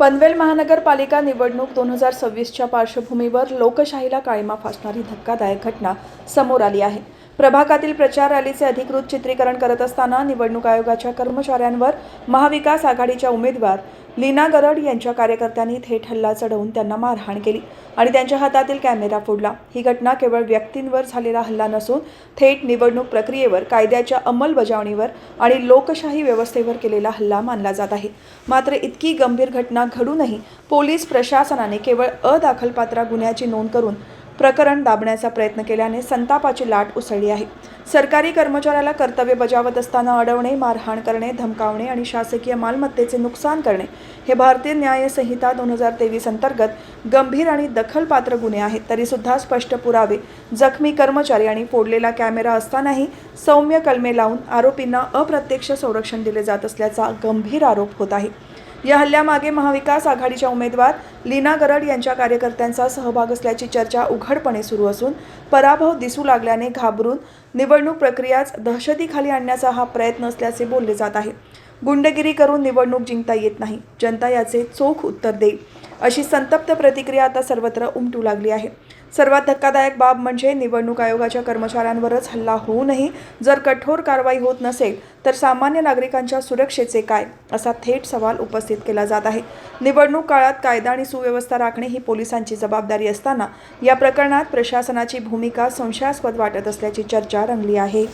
पनवेल महानगरपालिका निवडणूक दोन हजार सव्वीसच्या पार्श्वभूमीवर लोकशाहीला काळीमा फासणारी धक्कादायक घटना समोर आली आहे. प्रभागातील प्रचार रॅलीचे अधिकृत चित्रीकरण करत असताना निवडणूक आयोगाच्या कर्मचाऱ्यांवर महाविकास आघाडीच्या उमेदवार लीना गरड यांच्या कार्यकर्त्यांनी थेट हल्ला चढवून त्यांना मारहाण केली आणि त्यांच्या हातातील कॅमेरा फोडला. ही घटना केवळ व्यक्तींवर झालेला हल्ला नसून थेट निवडणूक प्रक्रियेवर कायद्याच्या अंमलबजावणीवर आणि लोकशाही व्यवस्थेवर केलेला हल्ला मानला जात आहे. मात्र इतकी गंभीर घटना घडूनही पोलीस प्रशासनाने केवळ अदाखलपात्रा गुन्ह्याची नोंद करून प्रकरण दाबण्याचा प्रयत्न केल्याने संतापाची लाट उसळली आहे. सरकारी कर्मचाऱ्याला कर्तव्य बजावत असताना अडवणे मारहाण करणे धमकावणे आणि शासकीय मालमत्तेचे नुकसान करणे हे भारतीय न्यायसंहिता दोन हजार तेवीस अंतर्गत गंभीर आणि दखलपात्र गुन्हे आहेत. तरीसुद्धा स्पष्ट पुरावे जखमी कर्मचारी आणि फोडलेला कॅमेरा असतानाही सौम्य कलमे लावून आरोपींना अप्रत्यक्ष संरक्षण दिले जात असल्याचा गंभीर आरोप होत आहे. या हल्ल्यामागे महाविकास आघाडीच्या उमेदवार लीना गरड यांच्या कार्यकर्त्यांचा सहभाग असल्याची चर्चा उघडपणे सुरू असून पराभव दिसू लागल्याने घाबरून निवडणूक प्रक्रियाच दहशतीखाली आणण्याचा हा प्रयत्न असल्याचे बोलले जात आहे. गुंडगिरी करून निवडणूक जिंकता येत नाही. जनता याचे चोख उत्तर देईल. अशी संतप्त प्रतिक्रिया आता सर्वत्र उमटू लागली आहे. सर्वात धक्कादायक बाब म्हणजे निवडणूक आयोगाच्या कर्मचाऱ्यांवरच हल्ला होऊनही जर कठोर कारवाई होत नसेल तर सामान्य नागरिकांच्या सुरक्षेचे काय? असा थेट सवाल उपस्थित केला जात आहे. निवडणूक काळात कायदा आणि सुव्यवस्था राखणे ही पोलिसांची जबाबदारी असताना या प्रकरणात प्रशासनाची भूमिका संशयास्पद वाटत असल्याची चर्चा रंगली आहे.